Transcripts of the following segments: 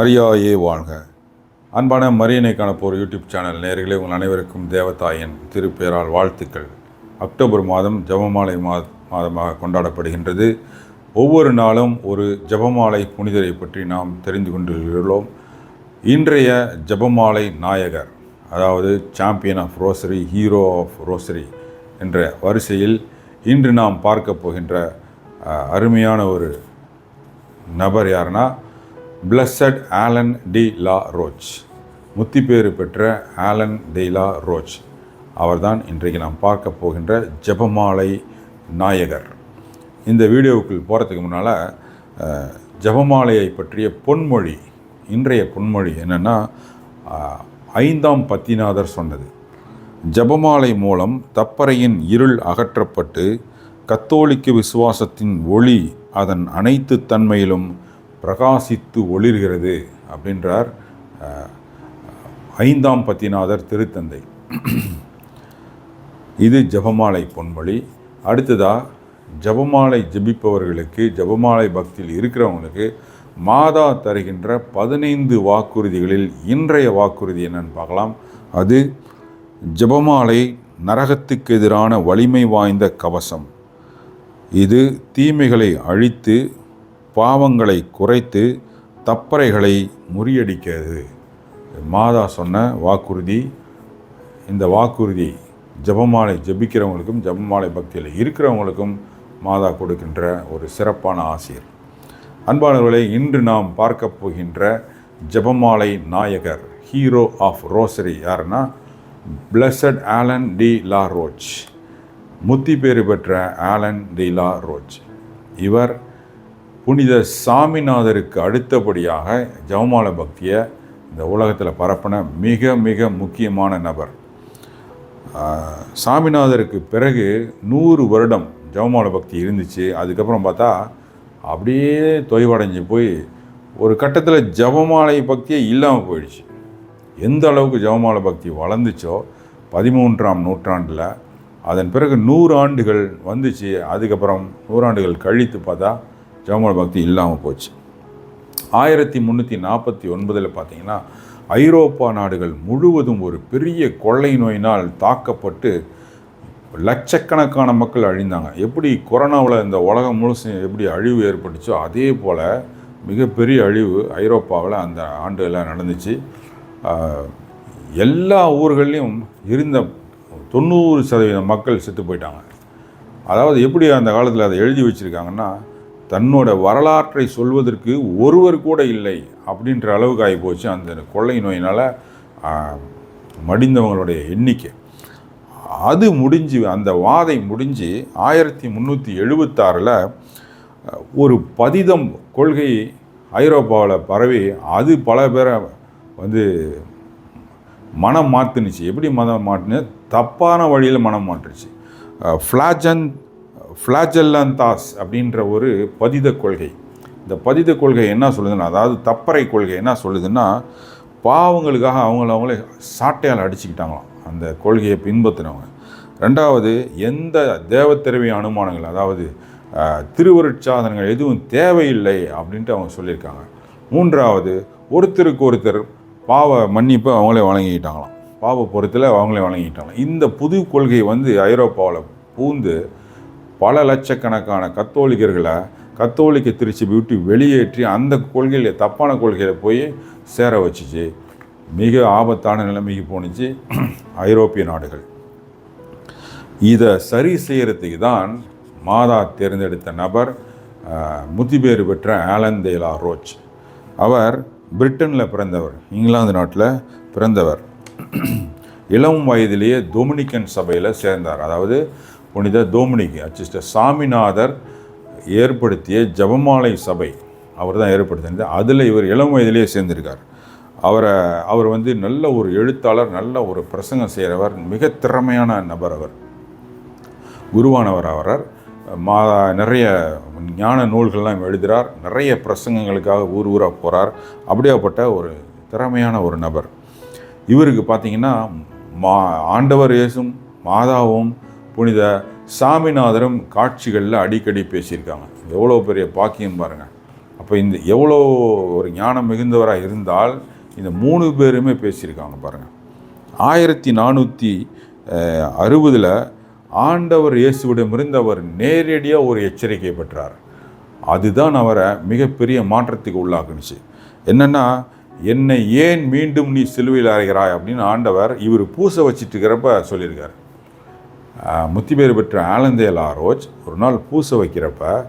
மரியாயே வாழ்க. அன்பான மரியனை காணப்போர் யூடியூப் சேனல் நேயர்களே உங்கள் அனைவருக்கும் தேவதாயன் திருப்பேரால் வாழ்த்துக்கள். அக்டோபர் மாதம் ஜெபமாலை மாத மாதமாக கொண்டாடப்படுகின்றது. ஒவ்வொரு நாளும் ஒரு ஜெபமாலை புனிதரை பற்றி நாம் தெரிந்து கொண்டுள்ளோம். இன்றைய ஜெபமாலை நாயகர் அதாவது champion of rosary hero of rosary என்ற வரிசையில் இன்று நாம் பார்க்க போகின்ற அருமையான ஒரு நபர் யாருன்னா blessed Alan de la Roche முத்திப்பேறு பெற்ற ஆலன் டி லா ரோச் அவர்தான் இன்றைக்கு நாம் பார்க்க போகின்ற ஜெபமாலை நாயகர். இந்த வீடியோவுக்குள் போகிறதுக்கு முன்னால் ஜபமாலையை பற்றிய பொன்மொழி இன்றைய பொன்மொழி என்னென்னா ஐந்தாம் பத்திநாதர் சொன்னது. ஜெபமாலை மூலம் தப்பறையின் இருள் அகற்றப்பட்டு கத்தோலிக்க விசுவாசத்தின் ஒளி அதன் அனைத்து தன்மையிலும் பிரகாசித்து ஒளிர்கிறது அப்படின்றார் ஐந்தாம் பத்திநாதர் திருத்தந்தை. இது ஜெபமாலை பொன்மொழி. அடுத்ததாக ஜெபமாலை ஜெபிப்பவர்களுக்கு ஜெபமாலை பக்தியில் இருக்கிறவங்களுக்கு மாதா தருகின்ற பதினைந்து வாக்குறுதிகளில் இன்றைய வாக்குறுதி என்னன்னு பார்க்கலாம். அது ஜெபமாலை நரகத்துக்கு எதிரான வலிமை வாய்ந்த கவசம். இது தீமைகளை அழித்து பாவங்களை குறைத்து தப்பறைகளை முறியடிக்கிறது. மாதா சொன்ன வாக்குறுதி இந்த வாக்குறுதி ஜெபமாலை ஜெபிக்கிறவங்களுக்கும் ஜெபமாலை பக்தியில் இருக்கிறவங்களுக்கும் மாதா கொடுக்கின்ற ஒரு சிறப்பான ஆசிரியர். அன்பாளர்களை இன்று நாம் பார்க்க போகின்ற ஜெபமாலை நாயகர் ஹீரோ ஆஃப் ரோசரி யாருன்னா blessed Alan de la Roche. முத்தி பேறு பெற்ற ஆலன் டி லா ரோச். இவர் புனித சாமிநாதருக்கு அடுத்தபடியாக ஜவமால பக்தியை இந்த உலகத்தில் பரப்பின மிக மிக முக்கியமான நபர். சாமிநாதருக்கு பிறகு நூறு வருடம் ஜவமால பக்தி இருந்துச்சு. அதுக்கப்புறம் பார்த்தா அப்படியே தொய்வடைஞ்சு போய் ஒரு கட்டத்தில் ஜெபமாலை பக்தியே இல்லாமல் போயிடுச்சு. எந்த அளவுக்கு ஜெபமாலை பக்தி வளர்ந்துச்சோ பதிமூன்றாம் நூற்றாண்டில் அதன் பிறகு நூறு ஆண்டுகள் வந்துச்சு. அதுக்கப்புறம் நூறாண்டுகள் கழித்து பார்த்தா ஜெபமாலை பக்தி இல்லாமல் போச்சு. ஆயிரத்தி முந்நூற்றி நாற்பத்தி ஒன்பதில் பார்த்தீங்கன்னா ஐரோப்பா நாடுகள் முழுவதும் ஒரு பெரிய கொள்ளை நோயினால் தாக்கப்பட்டு லட்சக்கணக்கான மக்கள் அழிந்தாங்க. எப்படி கொரோனாவில் இந்த உலகம் முழுசு எப்படி அழிவு ஏற்பட்டுச்சோ அதே போல் மிகப்பெரிய அழிவு ஐரோப்பாவில் அந்த ஆண்டுகளில் நடந்துச்சு. எல்லா ஊர்கள்லையும் இருந்த தொண்ணூறு சதவீதம் மக்கள் செத்து போயிட்டாங்க. அதாவது எப்படி அந்த காலத்தில் அதை எழுதி வச்சுருக்காங்கன்னா தன்னோட வரலாற்றை சொல்வதற்கு ஒருவர் கூட இல்லை அப்படின்ற அளவுக்கு ஆகி போச்சு அந்த கொள்ளை நோயினால் மடிந்தவங்களுடைய எண்ணிக்கை. அது முடிஞ்சு அந்த வாதை முடிஞ்சு ஆயிரத்தி முந்நூற்றி எழுபத்தாறில் ஒரு பதிதம் கொள்கை ஐரோப்பாவில் பரவி அது பல பேரை வந்து மனம் மாற்றுனுச்சு எப்படி மனம் மாற்றுனு தப்பான வழியில் மனம் மாற்றுச்சு ஃப்ளாஜன் ஃப்ளாஜெல்லாந்தாஸ் அப்படின்ற ஒரு பதித கொள்கை. இந்த பதித கொள்கை என்ன சொல்லுதுன்னா அதாவது தப்பறை கொள்கை என்ன சொல்லுதுன்னா பாவங்களுக்காக அவங்கள அவங்களே சாட்டையால் அடிச்சுக்கிட்டாங்களாம். அந்த கொள்கையை பின்பற்றினவங்க. ரெண்டாவது எந்த தேவத்திறவி அனுமானங்கள் அதாவது திருவருட்சாதனங்கள் எதுவும் தேவையில்லை அப்படின்ட்டு அவங்க சொல்லியிருக்காங்க. மூன்றாவது ஒருத்தருக்கு ஒருத்தர் பாவ மன்னிப்பை அவங்களே வழங்கிக்கிட்டாங்களாம். பாவ பொறுத்தில் அவங்களே வழங்கிக்கிட்டாங்களாம். இந்த புது கொள்கை வந்து ஐரோப்பாவில் பூந்து பல லட்சக்கணக்கான கத்தோலிக்கர்களை கத்தோலிக்க திருச்சி விட்டு வெளியேற்றி அந்த கொள்கையில் தப்பான கொள்கையில் போய் சேர வச்சுச்சு. மிக ஆபத்தான நிலைமைக்கு போணுச்சு ஐரோப்பிய நாடுகள். இதை சரி செய்கிறதுக்கு தான் மாதா தேர்ந்தெடுத்த நபர் முத்திபேறு பெற்ற ஆலன் தேலா ரோச். அவர் பிரிட்டனில் பிறந்தவர் இங்கிலாந்து நாட்டில் பிறந்தவர். இளம் வயதிலேயே டொமினிக்கன் சபையில் சேர்ந்தார். அதாவது புனித தோமினிக்கு அச்சிஸ்டர் சாமிநாதர் ஏற்படுத்திய ஜபமாலை சபை. அவர் தான் ஏற்படுத்தினது. அதில் இவர் இளம் வயதிலேயே சேர்ந்திருக்கார். அவரை அவர் வந்து நல்ல ஒரு எழுத்தாளர் நல்ல ஒரு பிரசங்கம் செய்கிறவர் மிக திறமையான நபர் அவர். குருவானவர் அவரார் மா நிறைய ஞான நூல்கள்லாம் எழுதுகிறார் நிறைய பிரசங்கங்களுக்காக ஊர் ஊராக போகிறார் அப்படியாப்பட்ட ஒரு திறமையான ஒரு நபர். இவருக்கு பார்த்தீங்கன்னா மா ஆண்டவர் இயேசும் மாதாவும் புனித சாமிநாதரும் காட்சிகளில் அடிக்கடி பேசியிருக்காங்க. எவ்வளோ பெரிய பாக்கியம் பாருங்கள் அப்போ இந்த எவ்வளோ ஒரு ஞானம் மிகுந்தவராக இருந்தால் இந்த மூணு பேருமே பேசியிருக்காங்க பாருங்கள் ஆயிரத்தி நானூற்றி அறுபதில் ஆண்டவர் இயேசுவிடமிருந்து அவர் நேரடியாக ஒரு எச்சரிக்கை பெற்றார். அதுதான் அவரை மிகப்பெரிய மாற்றத்துக்கு உள்ளாக்குனுச்சு. என்னென்னா என்னை ஏன் மீண்டும் நீ சிலுவையில் அறைகிறாய்? அப்படின்னு ஆண்டவர் இவர் பூசை வச்சிட்டு இருக்கிறப்ப சொல்லியிருக்கார். முத்தி பேர் பெற்ற ஆலந்தேல் ஆரோஜ் ஒரு நாள் பூசை வைக்கிறப்ப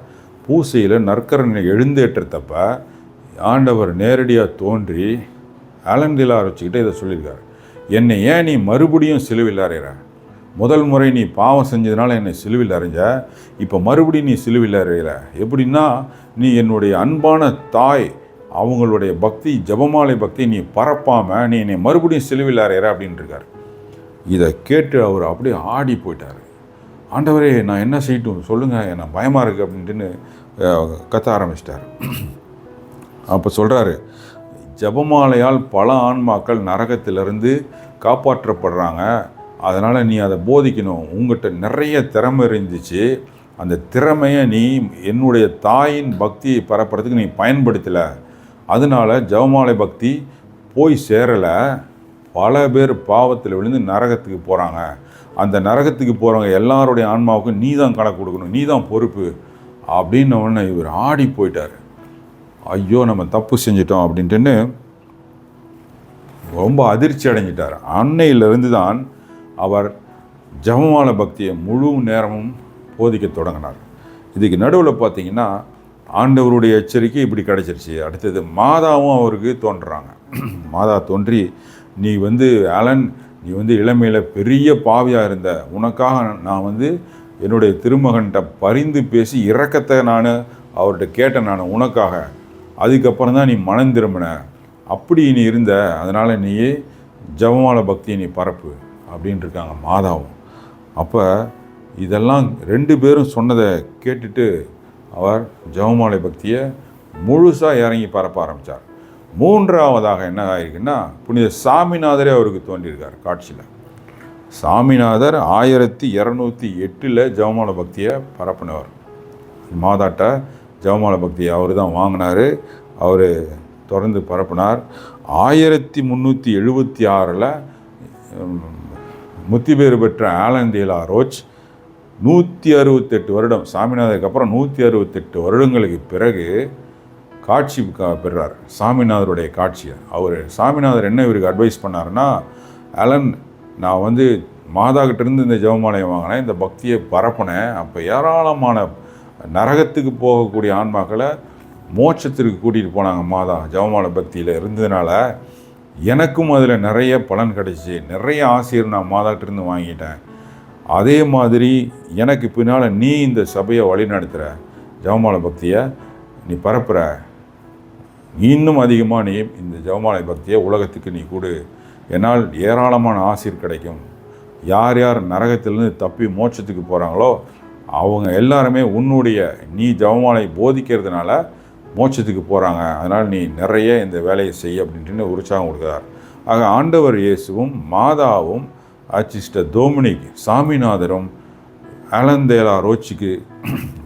பூசையில் நற்கரனை எழுந்தேற்றத்தப்ப ஆண்டவர் நேரடியாக தோன்றி ஆலந்தேல் ஆரோச்சிக்கிட்ட இதை சொல்லியிருக்காரு. என்னை ஏன் நீ மறுபடியும் சிலுவில் அறையிற? முதல் முறை நீ பாவம் செஞ்சதுனால என்னை சிலுவில் அறைஞ்ச? இப்போ மறுபடியும் நீ சிலுவில் அறையிற? எப்படின்னா நீ என்னுடைய அன்பான தாய் அவங்களுடைய பக்தி ஜபமாலை பக்தி நீ பரப்பாமல் நீ என்னை மறுபடியும் சிலுவில் அறையிற? அப்படின்ட்டுருக்காரு இதை கேட்டு அவர் அப்படியே ஆடி போயிட்டார். ஆண்டவரே நான் என்ன செய்யட்டும்? சொல்லுங்கள் நான் பயமாக இருக்குது அப்படின்ட்டுன்னு கத்த ஆரம்பிச்சிட்டார். அப்போ சொல்கிறாரு ஜெபமாலையால் பல ஆன்மாக்கள் நரகத்திலிருந்து காப்பாற்றப்படுறாங்க. அதனால் நீ அதை போதிக்கணும். உங்கள்கிட்ட நிறைய திறமை இருந்துச்சு. அந்த திறமையை நீ என்னுடைய தாயின் பக்தியை பரப்புறதுக்கு நீ பயன்படுத்தலை. அதனால ஜெபமாலை பக்தி போய் சேரலை. பல பேர் பாவத்தில் விழுந்து நரகத்துக்கு போகிறாங்க அந்த நரகத்துக்கு போகிறவங்க எல்லாருடைய ஆன்மாவுக்கும் நீ தான் கணக்கு கொடுக்கணும் நீ தான் பொறுப்பு அப்படின்னவுடனே இவர் ஆடி போயிட்டார். ஐயோ நம்ம தப்பு செஞ்சிட்டோம் அப்படின்ட்டுன்னு ரொம்ப அதிர்ச்சி அடைஞ்சிட்டார். அன்னையிலிருந்து தான் அவர் ஜபமால பக்தியை முழு நேரமும் போதிக்க தொடங்கினார். இதுக்கு நடுவில் பார்த்தீங்கன்னா ஆண்டவருடைய எச்சரிக்கை இப்படி கிடச்சிருச்சு. அடுத்தது மாதாவும் அவருக்கு தோன்றுறாங்க. மாதா தோன்றி நீ வந்து அலன் நீ வந்து இளமையில் பெரிய பாவியாக இருந்த. உனக்காக நான் வந்து என்னுடைய திருமகன்கிட்ட பரிந்து பேசி இறக்கத்தை நான் அவர்கிட்ட கேட்டேன் நான் உனக்காக. அதுக்கப்புறம் தான் நீ மனம் திரும்பின. அப்படி நீ இருந்த. அதனால் நீயே ஜபமால பக்தியை நீ பரப்பு அப்படின்ட்டு இருக்காங்க மாதாவும். அப்போ இதெல்லாம் ரெண்டு பேரும் சொன்னதை கேட்டுட்டு அவர் ஜபமாலை பக்தியை முழுசாக இறங்கி பரப்ப ஆரம்பித்தார் மூன்றாவதாக என்ன ஆயிருக்குன்னா புனித சாமிநாதரே அவருக்கு தோன்றியிருக்கார் காட்சியில். சாமிநாதர் ஆயிரத்தி இரநூத்தி எட்டில் ஜவமால பக்தியை பரப்பினவர். மாதாட்ட ஜெவமால பக்தியை அவர் தான் வாங்கினார் அவர் தொடர்ந்து பரப்பினார். ஆயிரத்தி முந்நூற்றி எழுபத்தி ஆறில் முத்தி பேர் பெற்ற ஆலந்தீலா ரோச் நூற்றி அறுபத்தெட்டு வருடம் சாமிநாதருக்கு அப்புறம் நூற்றி அறுபத்தெட்டு வருடங்களுக்கு பிறகு காட்சி பெறுறார். சாமிநாதருடைய காட்சியை அவர் சாமிநாதர் என்ன இவருக்கு அட்வைஸ் பண்ணாருன்னா அலன் நான் வந்து மாதாக்கிட்டேருந்து இந்த ஜெபமாலையை வாங்கினேன். இந்த பக்தியை பரப்பினேன். அப்போ ஏராளமான நரகத்துக்கு போகக்கூடிய ஆன்மாக்களை மோட்சத்திற்கு கூட்டிகிட்டு போனாங்க மாதா. ஜெபமாலை பக்தியில் இருந்ததுனால எனக்கும் அதில் நிறைய பலன் கிடைச்சி நிறைய ஆசிரியர் நான் மாதாக்கிட்டேருந்து வாங்கிட்டேன். அதே மாதிரி எனக்கு பின்னால் நீ இந்த சபையை வழி நடத்துகிற ஜெபமாலை பக்தியை நீ பரப்புகிற இன்னும் அதிகமாக நீ இந்த ஜெபமாலை பக்தியை உலகத்துக்கு நீ கொடு. என்னால் ஏராளமான ஆசிர் கிடைக்கும். யார் யார் நரகத்திலிருந்து தப்பி மோட்சத்துக்கு போகிறாங்களோ அவங்க எல்லாருமே உன்னுடைய நீ ஜெபமாலை போதிக்கிறதுனால மோட்சத்துக்கு போகிறாங்க அதனால் நீ நிறைய இந்த வேலையை செய் அப்படின்ட்டு உற்சாகம் கொடுக்குறார். ஆக ஆண்டவர் இயேசுவும் மாதாவும் அச்சிஸ்ட டோமினிக் சாமிநாதரும் அலந்தேலா ரோச்சிக்கு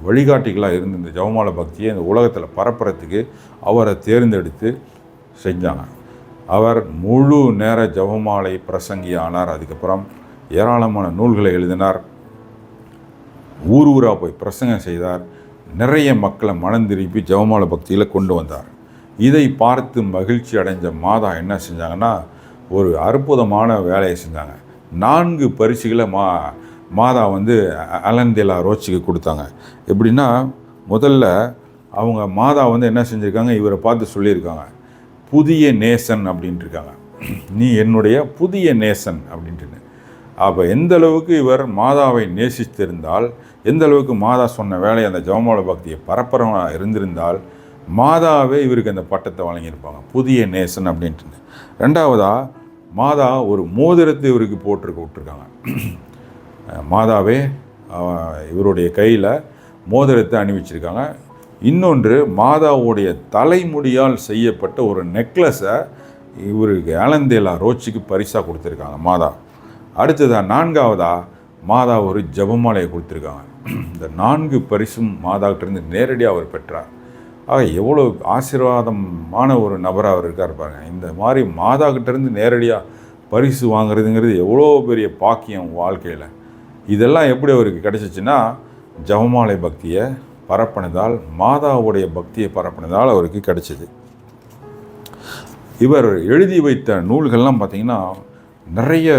வழிகாட்டிகளாக இருந்த இந்த ஜெபமால பக்தியை இந்த உலகத்தில் பரப்புறத்துக்கு அவரை தேர்ந்தெடுத்து செஞ்சாங்க. அவர் முழு நேர ஜெபமாலை பிரசங்கி ஆனார் அதுக்கப்புறம் ஏராளமான நூல்களை எழுதினார். ஊர் ஊராக போய் பிரசங்கம் செய்தார். நிறைய மக்களை மனம் திருப்பி ஜெபமால பக்தியில் கொண்டு வந்தார். இதை பார்த்து மகிழ்ச்சி அடைஞ்ச மாதா என்ன செஞ்சாங்கன்னா ஒரு அற்புதமான வேலையை செஞ்சாங்க. நான்கு பரிசுகளை மா மாதா வந்து அலந்திலா அலந்தேலா ரோச்சிக்கு கொடுத்தாங்க. எப்படின்னா முதல்ல அவங்க மாதா வந்து என்ன செஞ்சுருக்காங்க இவரை பார்த்து சொல்லியிருக்காங்க. புதிய நேசன் அப்படின்ட்டு இருக்காங்க நீ என்னுடைய புதிய நேசன் அப்படின்ட்டு அப்போ எந்த அளவுக்கு இவர் மாதாவை நேசித்திருந்தால் எந்த அளவுக்கு மாதா சொன்ன வேலை அந்த ஜெபமால பக்தியை பரப்பரமாக இருந்திருந்தால் மாதாவே இவருக்கு அந்த பட்டத்தை வழங்கியிருப்பாங்க. புதிய நேசன் அப்படின்ட்டு ரெண்டாவதாக மாதா ஒரு மோதிரத்தை இவருக்கு போட்டிருக்க விட்டுருக்காங்க மாதாவே இவருடைய கையில் மோதிரத்தை அணிவிச்சிருக்காங்க. இன்னொன்று மாதாவுடைய தலைமுடியால் செய்யப்பட்ட ஒரு நெக்லஸை இவருக்கு ஆலந்தேலா ரோச்சிக்கு பரிசாக கொடுத்துருக்காங்க மாதா. அடுத்ததாக நான்காவதா மாதா ஒரு ஜெபமாலையை கொடுத்துருக்காங்க. இந்த நான்கு பரிசும் மாதாக்கிட்டேருந்து நேரடியாக அவர் பெற்றார். ஆக எவ்வளோ ஆசீர்வாதமான ஒரு நபராக அவர் இருக்கார் பாருங்க. இந்த மாதிரி மாதாக்கிட்டேருந்து நேரடியாக பரிசு வாங்குறதுங்கிறது எவ்வளோ பெரிய பாக்கியம் வாழ்க்கையில். இதெல்லாம் எப்படி அவருக்கு கிடச்சிச்சின்னா ஜபமாலை பக்தியை பரப்பினதால் மாதாவுடைய பக்தியை பரப்பினதால் அவருக்கு கிடைச்சிது. இவர் எழுதி வைத்த நூல்கள்லாம் பார்த்திங்கன்னா நிறைய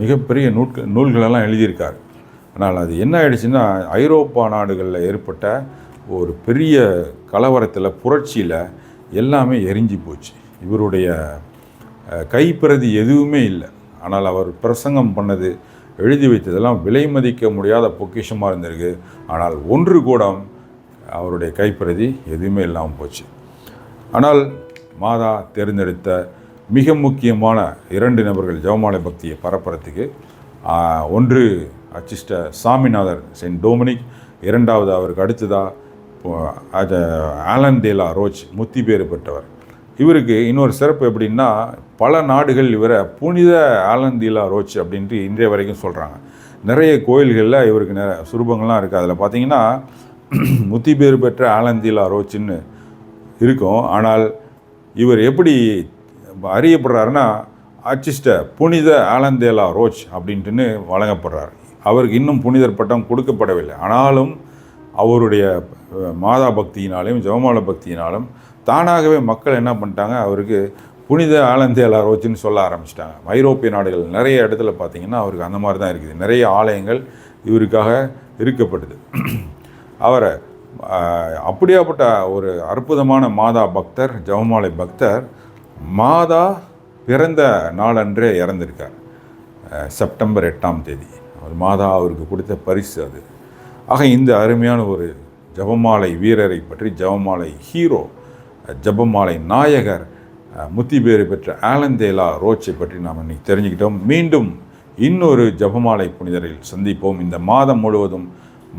மிகப்பெரிய நூட்கள் நூல்களெல்லாம் எழுதியிருக்கார். ஆனால் அது என்ன ஆயிடுச்சுன்னா ஐரோப்பா நாடுகளில் ஏற்பட்ட ஒரு பெரிய கலவரத்தில் புரட்சியில் எல்லாமே எரிஞ்சு போச்சு. இவருடைய கைப்பிரதி எதுவுமே இல்லை. ஆனால் அவர் பிரசங்கம் பண்ணது எழுதி வைத்ததெல்லாம் விலை மதிக்க முடியாத பொக்கிஷமாக இருந்திருக்கு. ஆனால் ஒன்று கூட அவருடைய கைப்பிரதி எதுவுமே இல்லாமல் போச்சு. ஆனால் மாதா தேர்ந்தெடுத்த மிக முக்கியமான இரண்டு நபர்கள் ஜெவமாலை பக்தியை பரப்புறதுக்கு ஒன்று அச்சிஸ்ட சாமிநாதர் செயின்ட் டோமினிக் இரண்டாவது அவருக்கு அடுத்ததாக ஆலன் டேலா ரோச் முத்தி பேறு பெற்றவர். இவருக்கு இன்னொரு சிறப்பு எப்படின்னா பல நாடுகள் இவரை புனித ஆலந்திலா ரோச் அப்படின்ட்டு இன்றைய வரைக்கும் சொல்கிறாங்க நிறைய கோயில்களில் இவருக்கு நிற சுரூபங்கள்லாம் இருக்குது அதில் பார்த்தீங்கன்னா முத்தி பேர் பெற்ற ஆலந்தீலா ரோச்சின்னு இருக்கும். ஆனால் இவர் எப்படி அறியப்படுறாருன்னா அச்சிஸ்ட புனித ஆலந்தேலா ரோச் அப்படின்ட்டுன்னு வழங்கப்படுறார். அவருக்கு இன்னும் புனிதர் பட்டம் கொடுக்கப்படவில்லை. ஆனாலும் அவருடைய மாதா பக்தியினாலையும் ஜெவமால பக்தியினாலும் தானாகவே மக்கள் என்ன பண்ணிட்டாங்க அவருக்கு புனித ஆலந்தேலா ரோச்சுன்னு சொல்ல ஆரம்பிச்சிட்டாங்க. ஐரோப்பிய நாடுகள் நிறைய இடத்துல பார்த்தீங்கன்னா அவருக்கு அந்த மாதிரி தான் இருக்குது. நிறைய ஆலயங்கள் இவருக்காக இருக்கப்பட்டது. அவரை அப்படியாப்பட்ட ஒரு அற்புதமான மாதா பக்தர் ஜவமாலை பக்தர் மாதா பிறந்த நாளன்றே இறந்திருக்கார். செப்டம்பர் எட்டாம் தேதி. அவர் மாதா அவருக்கு கொடுத்த பரிசு அது. ஆக இந்த அருமையான ஒரு ஜபமாலை வீரரை பற்றி ஜபமாலை ஹீரோ ஜபமாலை நாயகர் முத்தி பேறு பெற்ற ஆலந்தேலா ரோச்சை பற்றி நாம் இன்னைக்கு தெரிஞ்சுக்கிட்டோம். மீண்டும் இன்னொரு ஜபமாலை புனிதரில் சந்திப்போம். இந்த மாதம் முழுவதும்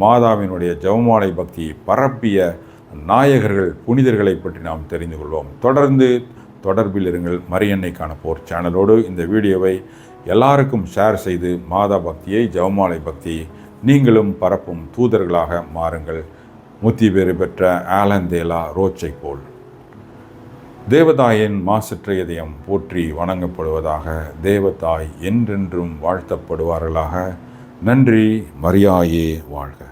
மாதாவினுடைய ஜபமாலை பக்தியை பரப்பிய நாயகர்கள் புனிதர்களை பற்றி நாம் தெரிந்து கொள்வோம். தொடர்ந்து தொடர்பில் இருங்கள். மரியன்னைக்கான போர் சேனலோடு இந்த வீடியோவை எல்லாருக்கும் ஷேர் செய்து மாதா பக்தியை ஜெவமாலை பக்தியை நீங்களும் பரப்பும் தூதர்களாக மாறுங்கள். முத்தி பேறு பெற்ற ஆலந்தேலா ரோச்சை போல். தேவதாயின் மாசற்றையதயம் போற்றி வணங்கப்படுவதாக தேவதாய் என்றென்றும் வாழ்த்தப்படுவார்களாக. நன்றி மரியாயே வாழ்க.